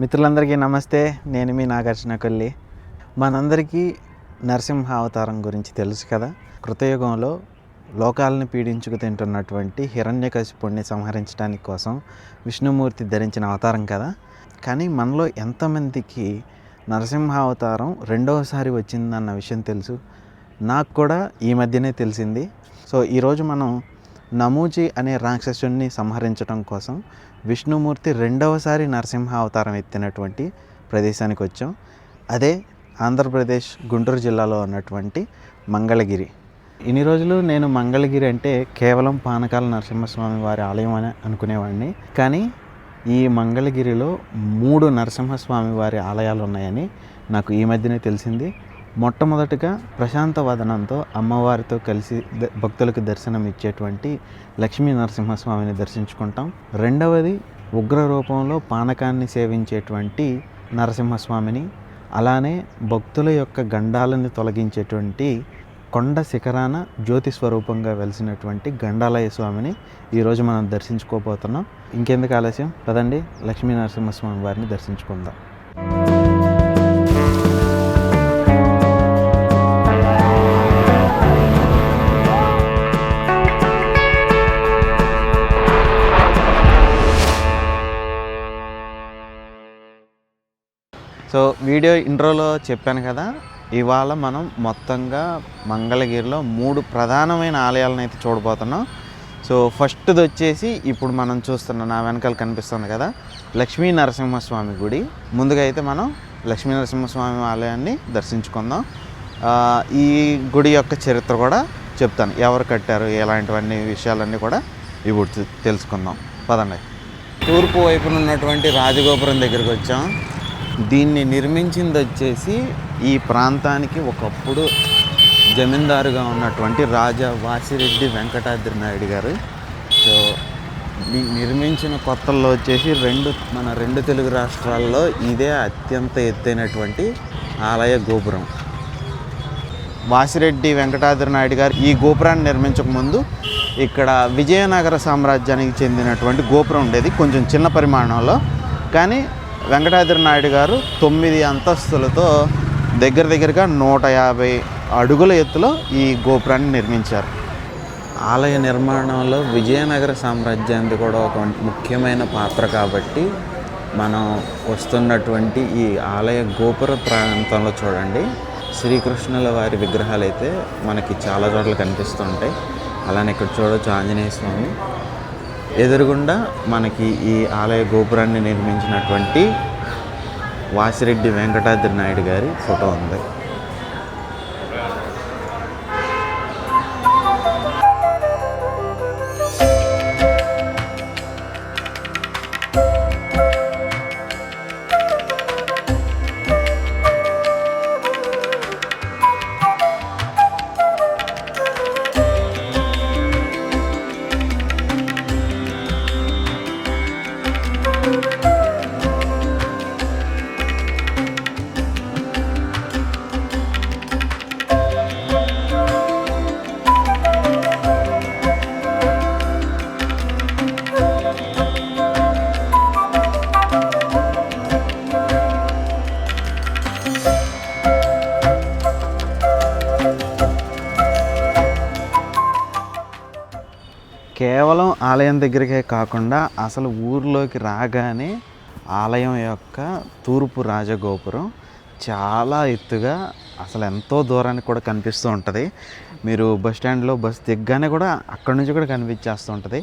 మిత్రులందరికీ నమస్తే. నేను మీ నాగార్జున కొల్లి. మనందరికీ నరసింహ అవతారం గురించి తెలుసు కదా. కృతయుగంలో లోకాలను పీడించుకు తింటున్నటువంటి హిరణ్యకశిపుణ్ణి సంహరించడానికి కోసం విష్ణుమూర్తి ధరించిన అవతారం కదా. కానీ మనలో ఎంతమందికి నరసింహ అవతారం రెండవసారి వచ్చిందన్న విషయం తెలుసు. నాకు కూడా ఈ మధ్యనే తెలిసింది. సో ఈరోజు మనం నమూజీ అనే రాక్షసుణ్ణి సంహరించడం కోసం విష్ణుమూర్తి రెండవసారి నరసింహ అవతారం ఎత్తినటువంటి ప్రదేశానికి వచ్చాం. అదే ఆంధ్రప్రదేశ్ గుంటూరు జిల్లాలో ఉన్నటువంటి మంగళగిరి. ఇన్ని రోజులు నేను మంగళగిరి అంటే కేవలం పానకాల నరసింహస్వామి వారి ఆలయం అని అనుకునేవాడిని. కానీ ఈ మంగళగిరిలో మూడు నరసింహస్వామి వారి ఆలయాలు ఉన్నాయని నాకు ఈ మధ్యనే తెలిసింది. మొట్టమొదటిగా ప్రశాంత వదనంతో అమ్మవారితో కలిసి భక్తులకు దర్శనం ఇచ్చేటువంటి లక్ష్మీ నరసింహస్వామిని దర్శించుకుంటాం. రెండవది ఉగ్ర రూపంలో పానకాన్ని సేవించేటువంటి నరసింహస్వామిని అలానే భక్తుల యొక్క గండాలను తొలగించేటువంటి కొండ శిఖరాన జ్యోతి స్వరూపంగా వెలిసినటువంటి గండాలయ స్వామిని ఈరోజు మనం దర్శించుకోబోతున్నాం. ఇంకెందుకు ఆలస్యం? పదండి లక్ష్మీ నరసింహస్వామి వారిని దర్శించుకుందాం. సో వీడియో ఇంట్రోలో చెప్పాను కదా ఇవాళ మనం మొత్తంగా మంగళగిరిలో మూడు ప్రధానమైన ఆలయాలను అయితే చూడబోతున్నాం. సో ఫస్ట్ది వచ్చేసి ఇప్పుడు మనం చూస్తున్న నా వెనకాల కనిపిస్తుంది కదా లక్ష్మీ నరసింహస్వామి గుడి. ముందుగా అయితే మనం లక్ష్మీ నరసింహస్వామి ఆలయాన్ని దర్శించుకుందాం. ఈ గుడి యొక్క చరిత్ర కూడా చెప్తాను. ఎవరు కట్టారు ఎలాంటివన్నీ విషయాలన్నీ కూడా ఇప్పుడు తెలుసుకుందాం. పదండి. తూర్పు వైపున ఉన్నటువంటి రాజగోపురం దగ్గరికి వచ్చాం. దీన్ని నిర్మించింది వచ్చేసి ఈ ప్రాంతానికి ఒకప్పుడు జమీందారుగా ఉన్నటువంటి రాజా వాసిరెడ్డి వెంకటాద్రి నాయుడు గారు. సో నిర్మించిన కొత్తల్లో వచ్చేసి రెండు మన రెండు తెలుగు రాష్ట్రాల్లో ఇదే అత్యంత ఎత్తైనటువంటి ఆలయ గోపురం. వాసిరెడ్డి వెంకటాద్రి నాయుడు గారు ఈ గోపురాన్ని నిర్మించక ముందు ఇక్కడ విజయనగర సామ్రాజ్యానికి చెందినటువంటి గోపురం ఉండేది కొంచెం చిన్న పరిమాణంలో. కానీ వెంకటాద్రి నాయుడు గారు తొమ్మిది అంతస్తులతో దగ్గర దగ్గరగా నూట యాభై అడుగుల ఎత్తులో ఈ గోపురాన్ని నిర్మించారు. ఆలయ నిర్మాణంలో విజయనగర సామ్రాజ్యానికి కూడా ఒక ముఖ్యమైన పాత్ర కాబట్టి మనం వస్తున్నటువంటి ఈ ఆలయ గోపుర ప్రాంతంలో చూడండి. శ్రీకృష్ణుల వారి విగ్రహాలు అయితే మనకి చాలా చోట్ల కనిపిస్తుంటాయి. అలానే ఇక్కడ చూడొచ్చు ఆంజనేయ స్వామి. ఎదురుగుండా మనకి ఈ ఆలయ గోపురాన్ని నిర్మించినటువంటి వాసిరెడ్డి వెంకటాద్రి నాయుడు గారి ఫోటో ఉంది. కేవలం ఆలయం దగ్గరికే కాకుండా అసలు ఊర్లోకి రాగానే ఆలయం యొక్క తూర్పు రాజగోపురం చాలా ఎత్తుగా అసలు ఎంతో దూరానికి కూడా కనిపిస్తూ ఉంటుంది. మీరు బస్ స్టాండ్లో బస్ దిగ్గానే కూడా అక్కడి నుంచి కూడా కనిపించేస్తూ ఉంటుంది.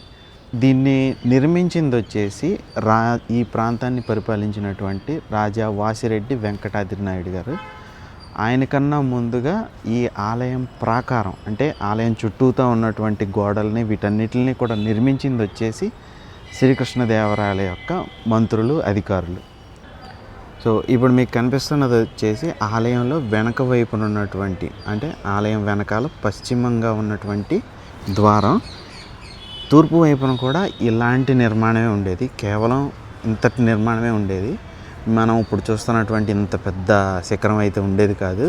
దీన్ని నిర్మించింది వచ్చేసి రా ఈ ప్రాంతాన్ని పరిపాలించినటువంటి రాజా వాసిరెడ్డి వెంకటాద్రి నాయుడు గారు. ఆయనకన్నా ముందుగా ఈ ఆలయం ప్రాకారం అంటే ఆలయం చుట్టూతో ఉన్నటువంటి గోడల్ని వీటన్నిటిని కూడా నిర్మించింది వచ్చేసి శ్రీకృష్ణదేవరాయల యొక్క మంత్రులు అధికారులు. సో ఇప్పుడు మీకు కనిపిస్తున్నది వచ్చేసి ఆలయంలో వెనక వైపున ఉన్నటువంటి అంటే ఆలయం వెనకాల పశ్చిమంగా ఉన్నటువంటి ద్వారం. తూర్పు వైపున కూడా ఇలాంటి నిర్మాణమే ఉండేది కేవలం ఇంతటి నిర్మాణమే ఉండేది. మనం ఇప్పుడు చూస్తున్నటువంటి ఇంత పెద్ద శిఖరం అయితే ఉండేది కాదు.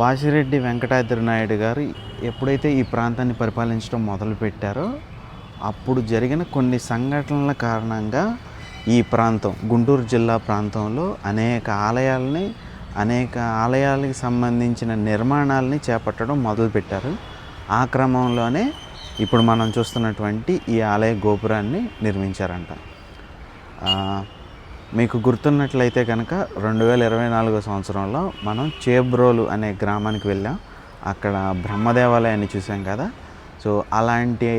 వాసిరెడ్డి వెంకటాద్రి నాయుడు గారు ఎప్పుడైతే ఈ ప్రాంతాన్ని పరిపాలించడం మొదలుపెట్టారో అప్పుడు జరిగిన కొన్ని సంఘటనల కారణంగా ఈ ప్రాంతం గుంటూరు జిల్లా ప్రాంతంలో అనేక ఆలయాలని అనేక ఆలయాలకు సంబంధించిన నిర్మాణాలని చేపట్టడం మొదలుపెట్టారు ఆ క్రమంలోనే ఇప్పుడు మనం చూస్తున్నటువంటి ఈ ఆలయ గోపురాన్ని నిర్మించారంట. మీకు గుర్తున్నట్లయితే కనుక రెండు వేల ఇరవై నాలుగో సంవత్సరంలో మనం చేబ్రోలు అనే గ్రామానికి వెళ్ళాం. అక్కడ బ్రహ్మదేవాలయాన్ని చూసాం కదా. సో అలాంటి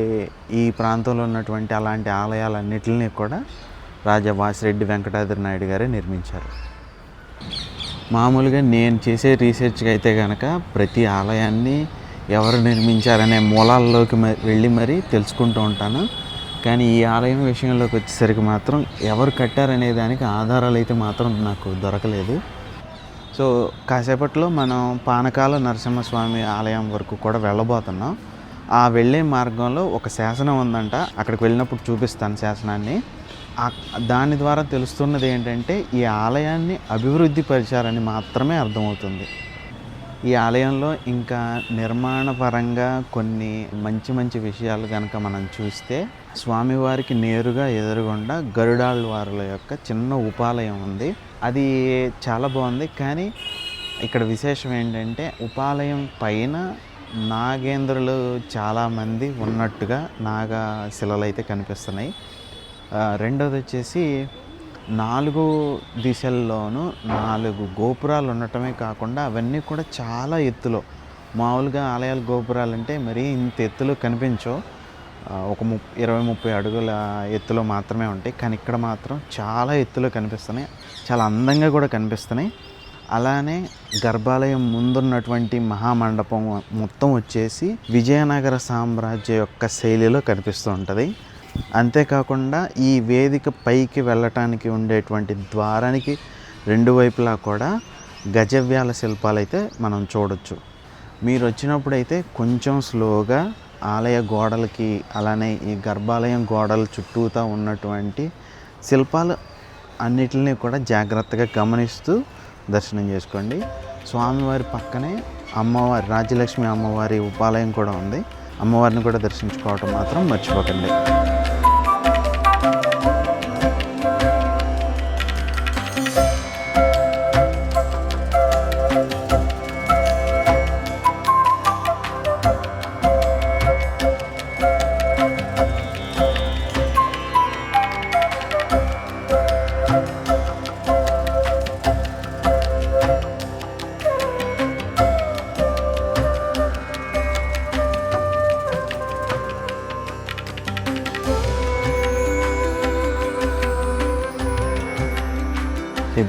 ఈ ప్రాంతంలో ఉన్నటువంటి అలాంటి ఆలయాలన్నింటినీ కూడా రాజా వాసిరెడ్డి వెంకటాద్రి నాయుడు గారే నిర్మించారు. మామూలుగా నేను చేసే రీసెర్చ్కి అయితే కనుక ప్రతి ఆలయాన్ని ఎవరు నిర్మించారనే మూలాల్లోకి వెళ్ళి మరీ తెలుసుకుంటూ ఉంటాను. కానీ ఈ ఆలయం విషయంలోకి వచ్చేసరికి మాత్రం ఎవరు కట్టారనే దానికి ఆధారాలు అయితే మాత్రం నాకు దొరకలేదు. సో కాసేపట్లో మనం పానకాల నరసింహస్వామి ఆలయం వరకు కూడా వెళ్ళబోతున్నాం. ఆ వెళ్ళే మార్గంలో ఒక శాసనం ఉందంట. అక్కడికి వెళ్ళినప్పుడు చూపిస్తాను శాసనాన్ని. దాని ద్వారా తెలుస్తున్నది ఏంటంటే ఈ ఆలయాన్ని అభివృద్ధి పరిచారని మాత్రమే అర్థమవుతుంది. ఈ ఆలయంలో ఇంకా నిర్మాణపరంగా కొన్ని మంచి మంచి విషయాలు కనుక మనం చూస్తే స్వామివారికి నేరుగా ఎదురుగుండా గరుడాళ్ళవారుల యొక్క చిన్న ఉపాలయం ఉంది. అది చాలా బాగుంది. కానీ ఇక్కడ విశేషం ఏంటంటే ఉపాలయం పైన నాగేంద్రులు చాలామంది ఉన్నట్టుగా నాగా శిలలు అయితే కనిపిస్తున్నాయి. రెండోది వచ్చేసి నాలుగు దిశల్లోనూ నాలుగు గోపురాలు ఉండటమే కాకుండా అవన్నీ కూడా చాలా ఎత్తులో. మామూలుగా ఆలయాల గోపురాలు అంటే మరీ ఇంత ఎత్తులో కనిపించవు. ఒక ము ఇరవై ముప్పై అడుగుల ఎత్తులో మాత్రమే ఉంటాయి. కానీ ఇక్కడ మాత్రం చాలా ఎత్తులో కనిపిస్తున్నాయి. చాలా అందంగా కూడా కనిపిస్తున్నాయి. అలానే గర్భాలయం ముందున్నటువంటి మహామండపం మొత్తం వచ్చేసి విజయనగర సామ్రాజ్య యొక్క శైలిలో కనిపిస్తూ ఉంటుంది. అంతేకాకుండా ఈ వేదిక పైకి వెళ్ళటానికి ఉండేటువంటి ద్వారానికి రెండు వైపులా కూడా గజవ్యాల శిల్పాలు అయితే మనం చూడొచ్చు. మీరు వచ్చినప్పుడైతే కొంచెం స్లోగా ఆలయ గోడలకి అలానే ఈ గర్భాలయం గోడల చుట్టూతా ఉన్నటువంటి శిల్పాలు అన్నిటిని కూడా జాగ్రత్తగా గమనిస్తూ దర్శనం చేసుకోండి. స్వామివారి పక్కనే అమ్మవారి రాజ్యలక్ష్మి అమ్మవారి ఉపాలయం కూడా ఉంది. అమ్మవారిని కూడా దర్శించుకోవటం మాత్రం మర్చిపోకండి.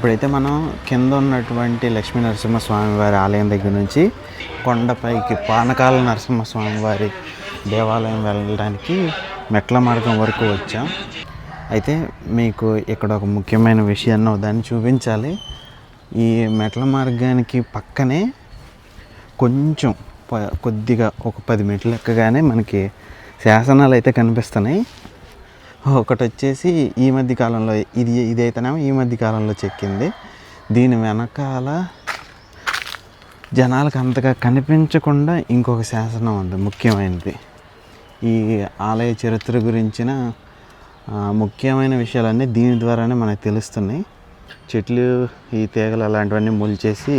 ఇప్పుడైతే మనం కింద ఉన్నటువంటి లక్ష్మీ నరసింహస్వామి వారి ఆలయం దగ్గర నుంచి కొండపైకి పానకాల నరసింహస్వామి వారి దేవాలయం వెళ్ళడానికి మెట్ల మార్గం వరకు వచ్చాం. అయితే మీకు ఇక్కడ ఒక ముఖ్యమైన విషయాన్ని దాన్ని చూపించాలి. ఈ మెట్ల మార్గానికి పక్కనే కొంచెం ప- కొద్దిగా ఒక పది మెట్లు ఎక్కగానే మనకి శాసనాలు అయితే కనిపిస్తున్నాయి. ఒకటి వచ్చేసి ఈ మధ్య కాలంలో ఇది ఇదైతేనేమో ఈ మధ్య కాలంలో చెక్కింది. దీని వెనకాల జనాలకు అంతగా కనిపించకుండా ఇంకొక శాసనం ఉంది ముఖ్యమైనది. ఈ ఆలయ చరిత్ర గురించిన ముఖ్యమైన విషయాలన్నీ దీని ద్వారానే మనకు తెలుస్తున్నాయి. చెట్లు ఈ తీగలు అలాంటివన్నీ మొలిచేసి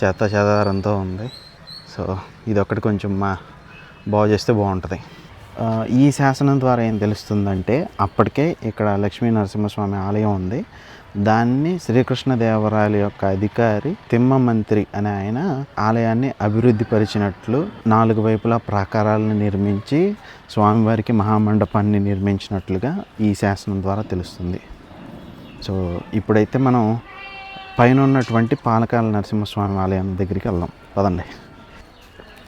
చెత్త చెదారంతో ఉంది. సో ఇది ఒకటి కొంచెం మా బాగు చేస్తే బాగుంటుంది. ఈ శాసనం ద్వారా ఏం తెలుస్తుందంటే అప్పటికే ఇక్కడ లక్ష్మీ నరసింహస్వామి ఆలయం ఉంది. దాన్ని శ్రీకృష్ణదేవరాయల యొక్క అధికారి తిమ్మ మంత్రి అనే ఆయన ఆలయాన్ని అభివృద్ధి పరిచినట్లు నాలుగు వైపులా ప్రాకారాలను నిర్మించి స్వామివారికి మహామండపాన్ని నిర్మించినట్లుగా ఈ శాసనం ద్వారా తెలుస్తుంది. సో ఇప్పుడైతే మనం పైన ఉన్నటువంటి పాలకాల నరసింహస్వామి ఆలయం దగ్గరికి వెళ్దాం. పదండి.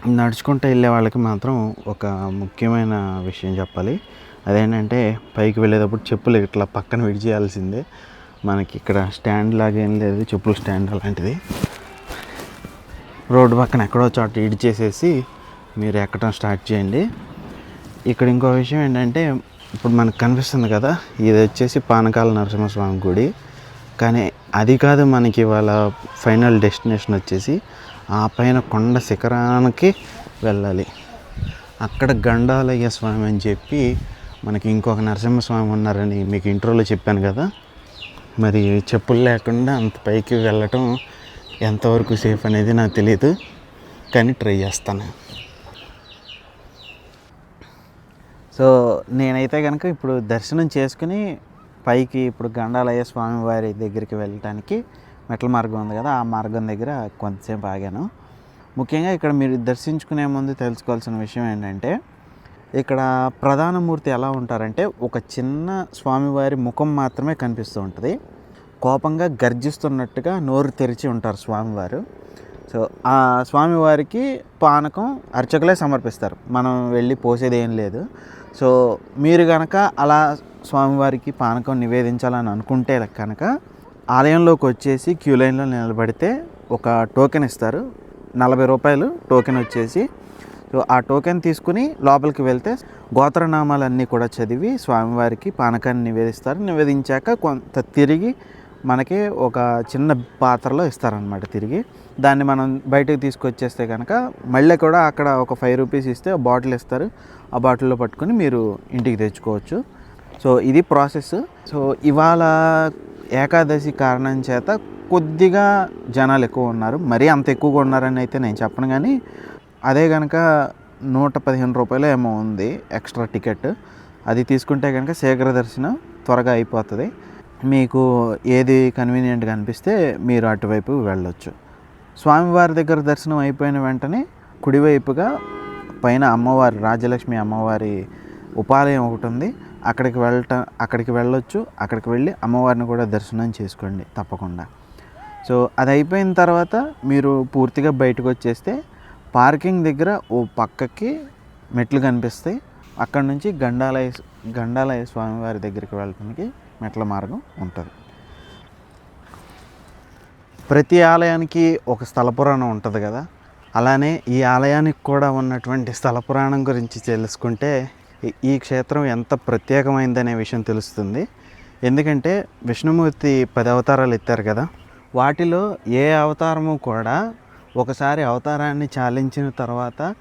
నడుచుకుంటూ వెళ్ళే వాళ్ళకి మాత్రం ఒక ముఖ్యమైన విషయం చెప్పాలి. అదేంటంటే పైకి వెళ్ళేటప్పుడు చెప్పులు ఇట్లా పక్కన విడిచేయాల్సిందే మనకి ఇక్కడ స్టాండ్ లాగా ఏం లేదు చెప్పులు స్టాండ్ అలాంటిది. రోడ్డు పక్కన ఎక్కడో చోట ఇడిచేసేసి మీరు ఎక్కడం స్టార్ట్ చేయండి. ఇక్కడ ఇంకో విషయం ఏంటంటే ఇప్పుడు మనకు కనిపిస్తుంది కదా ఇది వచ్చేసి పానకాల నరసింహస్వామి గుడి. కానీ అది కాదు మనకి ఇవాళ ఫైనల్ డెస్టినేషన్ వచ్చేసి ఆ పైన కొండ శిఖరానికి వెళ్ళాలి. అక్కడ గండాలయ్య స్వామి అని చెప్పి మనకి ఇంకొక నరసింహస్వామి ఉన్నారని మీకు ఇంట్రోలో చెప్పాను కదా. మరి చెప్పులు లేకుండా అంత పైకి వెళ్ళటం ఎంతవరకు సేఫ్ అనేది నాకు తెలియదు కానీ ట్రై చేస్తాను. సో నేనైతే కనుక ఇప్పుడు దర్శనం చేసుకుని పైకి ఇప్పుడు గండాలయ్య స్వామి వారి దగ్గరికి వెళ్ళటానికి మెట్ల మార్గం ఉంది కదా ఆ మార్గం దగ్గర కొంతసేపు ఆగాను. ముఖ్యంగా ఇక్కడ మీరు దర్శించుకునే ముందు తెలుసుకోవాల్సిన విషయం ఏంటంటే ఇక్కడ ప్రధాన మూర్తి ఎలా ఉంటారంటే ఒక చిన్న స్వామివారి ముఖం మాత్రమే కనిపిస్తూ ఉంటుంది. కోపంగా గర్జిస్తున్నట్టుగా నోరు తెరిచి ఉంటారు స్వామివారు. సో ఆ స్వామివారికి పానకం అర్చకులే సమర్పిస్తారు. మనం వెళ్ళి పోసేది ఏం లేదు. సో మీరు కనుక అలా స్వామివారికి పానకం నివేదించాలని అనుకుంటే కనుక ఆలయంలోకి వచ్చేసి క్యూ లైన్లో నిలబడితే ఒక టోకెన్ ఇస్తారు. నలభై రూపాయలు టోకెన్ వచ్చేసి. సో ఆ టోకెన్ తీసుకుని లోపలికి వెళ్తే గోత్రనామాలన్నీ కూడా చదివి స్వామివారికి పానకాన్ని నివేదిస్తారు. నివేదించాక కొంత తిరిగి మనకి ఒక చిన్న పాత్రలో ఇస్తారనమాట తిరిగి. దాన్ని మనం బయటకు తీసుకొచ్చేస్తే కనుక మళ్ళీ కూడా అక్కడ ఒక ఫైవ్ రూపీస్ ఇస్తే బాటిల్ ఇస్తారు. ఆ బాటిల్లో పట్టుకొని మీరు ఇంటికి తెచ్చుకోవచ్చు. సో ఇది ప్రాసెస్. సో ఇవాళ ఏకాదశి కారణం చేత కొద్దిగా జనాలు ఎక్కువ ఉన్నారు. మరీ అంత ఎక్కువగా ఉన్నారని అయితే నేను చెప్పను కానీ అదే కనుక నూట పదిహేను రూపాయలు ఏమో ఉంది ఎక్స్ట్రా టికెట్. అది తీసుకుంటే కనుక శీఘ్ర దర్శనం త్వరగా అయిపోతుంది. మీకు ఏది కన్వీనియంట్గా అనిపిస్తే మీరు అటువైపు వెళ్ళొచ్చు. స్వామివారి దగ్గర దర్శనం అయిపోయిన వెంటనే కుడివైపుగా పైన అమ్మవారి రాజలక్ష్మి అమ్మవారి ఉపాలయం ఒకటి ఉంది. అక్కడికి వెళ్ళటం అక్కడికి వెళ్ళొచ్చు అక్కడికి వెళ్ళి అమ్మవారిని కూడా దర్శనం చేసుకోండి తప్పకుండా. సో అది అయిపోయిన తర్వాత మీరు పూర్తిగా బయటకు వచ్చేస్తే పార్కింగ్ దగ్గర ఓ పక్కకి మెట్లు కనిపిస్తాయి. అక్కడ నుంచి గండాలయ గండాలయ స్వామివారి దగ్గరికి వెళ్ళడానికి మెట్ల మార్గం ఉంటుంది. ప్రతి ఆలయానికి ఒక స్థల పురాణం ఉంటుంది కదా? అలానే ఈ ఆలయానికి కూడా ఉన్నటువంటి స్థల పురాణం గురించి తెలుసుకుంటే ఈ- క్షేత్రం ఎంత ప్రత్యేకమైందనే విషయం తెలుస్తుంది. ఎందుకంటే విష్ణుమూర్తి పది అవతారాలు ఎత్తారు కదా వాటిలో ఏ అవతారము కూడా ఒకసారి అవతారాన్ని చాలించిన తర్వాత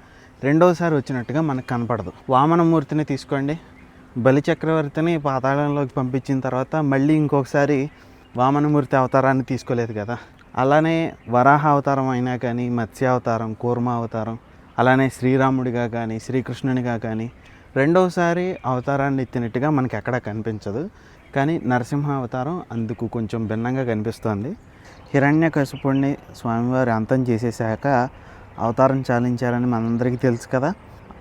రెండవసారి వచ్చినట్టుగా మనకు కనపడదు. వామనమూర్తిని తీసుకోండి బలిచక్రవర్తిని పాతాళంలోకి పంపించిన తర్వాత మళ్ళీ ఇంకొకసారి వామనమూర్తి అవతారాన్ని తీసుకోలేదు కదా. అలానే వరాహ అవతారం అయినా కానీ మత్స్య అవతారం కూర్మ అవతారం అలానే శ్రీరాముడిగా కానీ శ్రీకృష్ణునిగా కానీ రెండవసారి అవతారాన్ని ఎత్తినట్టుగా మనకి ఎక్కడా కనిపించదు. కానీ నరసింహ అవతారం అందుకు కొంచెం భిన్నంగా కనిపిస్తోంది. హిరణ్య కశిపుణ్ణి స్వామివారి అంతం చేసేసాక అవతారం చాలించారని మనందరికీ తెలుసు కదా.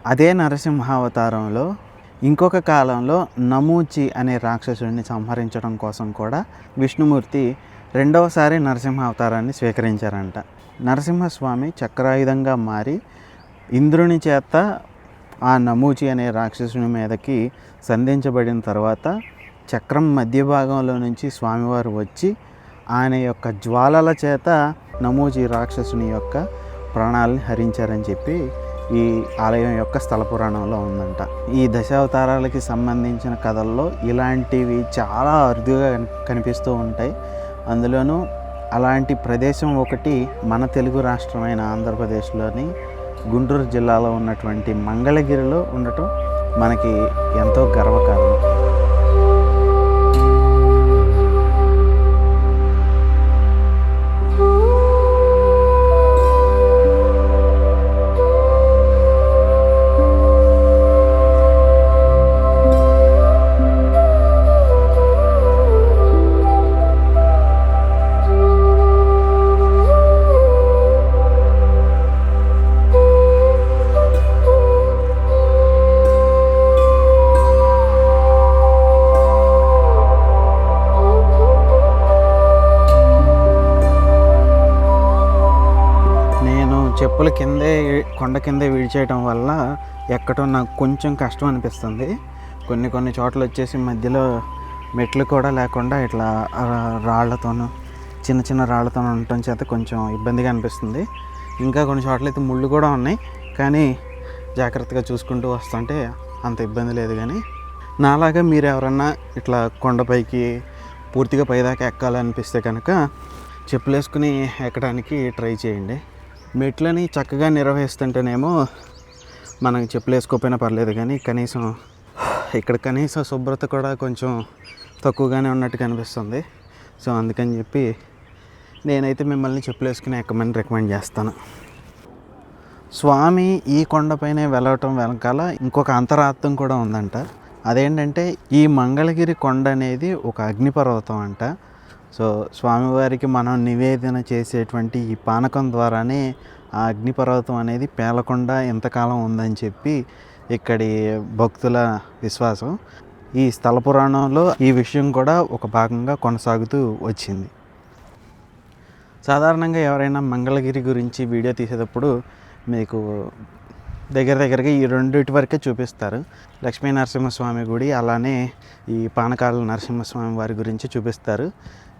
అదే నరసింహ అవతారంలో ఇంకొక కాలంలో నమూచి అనే రాక్షసుడిని సంహరించడం కోసం కూడా విష్ణుమూర్తి రెండవసారి నరసింహ అవతారాన్ని స్వీకరించారంట. నరసింహస్వామి చక్రాయుధంగా మారి ఇంద్రుని చేత ఆ నమూచి అనే రాక్షసుని మీదకి సంధించబడిన తర్వాత చక్రం మధ్య భాగంలో నుంచి స్వామివారు వచ్చి ఆయన యొక్క జ్వాలల చేత నమూచి రాక్షసుని యొక్క ప్రాణాలని హరించారని చెప్పి ఈ ఆలయం యొక్క స్థల పురాణంలో ఉందంట. ఈ దశావతారాలకి సంబంధించిన కథల్లో ఇలాంటివి చాలా అరుదుగా కనిపిస్తూ ఉంటాయి. అందులోనూ అలాంటి ప్రదేశం ఒకటి మన తెలుగు రాష్ట్రమైన ఆంధ్రప్రదేశ్లోని గుంటూరు జిల్లాలో ఉన్నటువంటి మంగళగిరిలో ఉండటం మనకి ఎంతో గర్వకారణం. కొండ కింద విడిచేయటం వల్ల ఎక్కడం నాకు కొంచెం కష్టం అనిపిస్తుంది. కొన్ని కొన్ని చోట్ల వచ్చేసి మధ్యలో మెట్లు కూడా లేకుండా ఇట్లా రాళ్ళతోనూ చిన్న చిన్న రాళ్ళతో ఉండటం చేత కొంచెం ఇబ్బందిగా అనిపిస్తుంది. ఇంకా కొన్ని చోట్ల అయితే ముళ్ళు కూడా ఉన్నాయి. కానీ జాగ్రత్తగా చూసుకుంటూ వస్తుంటే అంత ఇబ్బంది లేదు కానీ నాలాగా మీరు ఎవరన్నా ఇట్లా కొండపైకి పూర్తిగా పైదాకా ఎక్కాలనిపిస్తే కనుక చెప్పులు వేసుకుని ఎక్కడానికి ట్రై చేయండి. మెట్లని చక్కగా నిర్వహిస్తుంటేనేమో మనకి చెప్పులు వేసుకోకపోయినా పర్లేదు కానీ కనీసం ఇక్కడ కనీసం శుభ్రత కూడా కొంచెం తక్కువగానే ఉన్నట్టు కనిపిస్తుంది. సో అందుకని చెప్పి నేనైతే మిమ్మల్ని చెప్పులు వేసుకుని ఎక్కమని రికమెండ్ చేస్తాను. స్వామి ఈ కొండపైనే వెళ్ళటం వెనకాల ఇంకొక అంతరార్థం కూడా ఉందంట. అదేంటంటే ఈ మంగళగిరి కొండ అనేది ఒక అగ్నిపర్వతం అంట. సో స్వామివారికి మనం నివేదన చేసేటువంటి ఈ పానకం ద్వారానే ఆ అగ్నిపర్వతం అనేది పేలకుండా ఎంతకాలం ఉందని చెప్పి ఇక్కడి భక్తుల విశ్వాసం. ఈ స్థల పురాణంలో ఈ విషయం కూడా ఒక భాగంగా కొనసాగుతూ వచ్చింది. సాధారణంగా ఎవరైనా మంగళగిరి గురించి వీడియో తీసేటప్పుడు మీకు దగ్గర దగ్గరగా ఈ రెండిటి వరకే చూపిస్తారు. లక్ష్మీ నరసింహస్వామి గుడి అలానే ఈ పానకాల నరసింహస్వామి వారి గురించి చూపిస్తారు.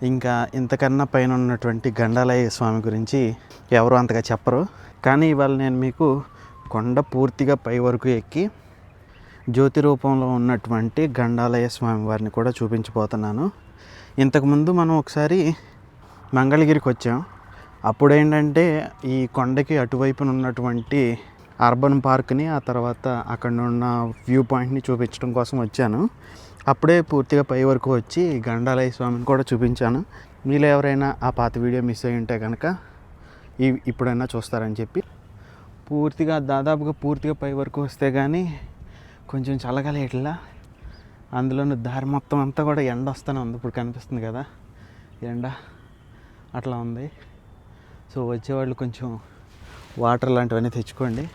ఇంకా ఇంతకన్నా పైన ఉన్నటువంటి గండాలయ స్వామి గురించి ఎవరు అంతగా చెప్పరు. కానీ ఇవాళ నేను మీకు కొండ పూర్తిగా పై వరకు ఎక్కి జ్యోతి రూపంలో ఉన్నటువంటి గండాలయ స్వామి వారిని కూడా చూపించబోతున్నాను. ఇంతకుముందు మనం ఒకసారి మంగళగిరికి వచ్చాం. అప్పుడు ఏంటంటే ఈ కొండకి అటువైపున ఉన్నటువంటి అర్బన్ పార్క్ని ఆ తర్వాత అక్కడ ఉన్న వ్యూ పాయింట్ని చూపించడం కోసం వచ్చాను. అప్పుడే పూర్తిగా పై వరకు వచ్చి గండాలయ స్వామిని కూడా చూపించాను. మీలో ఎవరైనా ఆ పాత వీడియో మిస్ అయి ఉంటే కనుక ఈ ఇప్పుడైనా చూస్తారని చెప్పి. పూర్తిగా దాదాపుగా పూర్తిగా పై వరకు వస్తే కానీ కొంచెం చల్లగాలి ఇట్లా. దారి మొత్తం అంతా కూడా ఎండ వస్తూనే ఉంది. ఇప్పుడు కనిపిస్తుంది కదా ఎండ అట్లా ఉంది. సో వచ్చేవాళ్ళు కొంచెం వాటర్ లాంటివన్నీ తెచ్చుకోండి.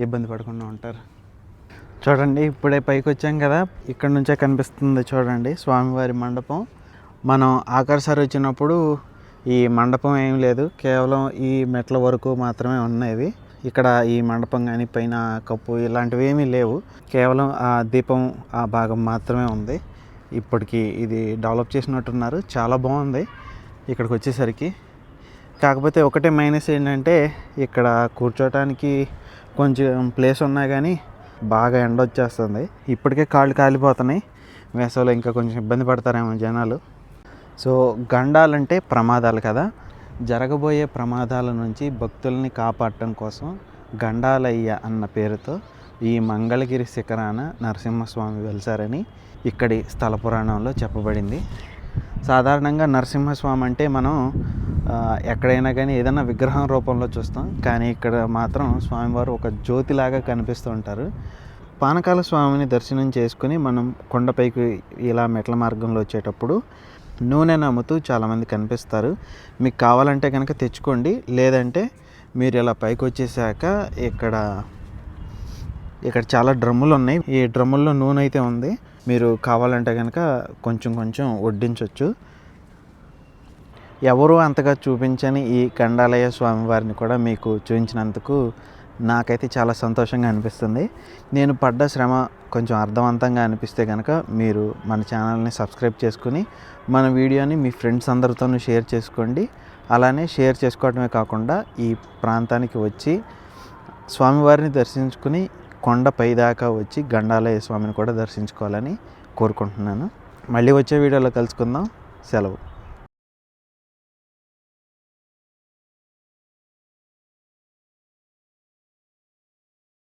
ఇబ్బంది పడకుండా ఉంటారు. చూడండి ఇప్పుడే పైకి వచ్చాం కదా. ఇక్కడ నుంచే కనిపిస్తుంది చూడండి స్వామివారి మండపం. మనం ఆఖరిసారి వచ్చినప్పుడు ఈ మండపం ఏం లేదు. కేవలం ఈ మెట్ల వరకు మాత్రమే ఉన్నాయి. ఇక్కడ ఈ మండపం కానీ పైన కప్పు ఇలాంటివి ఏమీ లేవు. కేవలం ఆ దీపం ఆ భాగం మాత్రమే ఉంది. ఇప్పటికి ఇది డెవలప్ చేసినట్టున్నారు. చాలా బాగుంది ఇక్కడికి వచ్చేసరికి. కాకపోతే ఒకటే మైనస్ ఏంటంటే ఇక్కడ కూర్చోటానికి కొంచెం ప్లేస్ ఉన్నా కానీ బాగా ఎండ వచ్చేస్తుంది. ఇప్పటికే కాళ్ళు కాలిపోతున్నాయి. వేసవిలో ఇంకా కొంచెం ఇబ్బంది పడతారేమో జనాలు. సో గండాలంటే ప్రమాదాలు కదా. జరగబోయే ప్రమాదాల నుంచి భక్తుల్ని కాపాడటం కోసం గండాలయ్య అన్న పేరుతో ఈ మంగళగిరి శిఖరాన నరసింహస్వామి వెలిసారని ఇక్కడి స్థల పురాణంలో చెప్పబడింది. సాధారణంగా నరసింహస్వామి అంటే మనం ఎక్కడైనా కానీ ఏదైనా విగ్రహం రూపంలో చూస్తాం. కానీ ఇక్కడ మాత్రం స్వామివారు ఒక జ్యోతిలాగా కనిపిస్తూ ఉంటారు. పానకాల స్వామిని దర్శనం చేసుకుని మనం కొండపైకి ఇలా మెట్ల మార్గంలో వచ్చేటప్పుడు నూనె నమ్ముతూ చాలామంది కనిపిస్తారు. మీకు కావాలంటే కనుక తెచ్చుకోండి. లేదంటే మీరు ఇలా పైకి వచ్చేసాక ఇక్కడ ఇక్కడ చాలా డ్రమ్ములు ఉన్నాయి. ఈ డ్రమ్ముల్లో నూనె అయితే ఉంది. మీరు కావాలంటే కనుక కొంచెం కొంచెం వడ్డించవచ్చు ఎవరు అంతగా చూపించని ఈ కండాలయ స్వామివారిని కూడా మీకు చూపించినందుకు నాకైతే చాలా సంతోషంగా అనిపిస్తుంది. నేను పడ్డ శ్రమ కొంచెం అర్థవంతంగా అనిపిస్తే కనుక మీరు మన ఛానల్ని సబ్స్క్రైబ్ చేసుకుని మన వీడియోని మీ ఫ్రెండ్స్ అందరితోనూ షేర్ చేసుకోండి. అలానే షేర్ చేసుకోవడమే కాకుండా ఈ ప్రాంతానికి వచ్చి స్వామివారిని దర్శించుకుని కొండ పైదాకా వచ్చి గండాలయ స్వామిని కూడా దర్శించుకోవాలని కోరుకుంటున్నాను. మళ్ళీ వచ్చే వీడియోలో కలుసుకుందాం. సెలవు.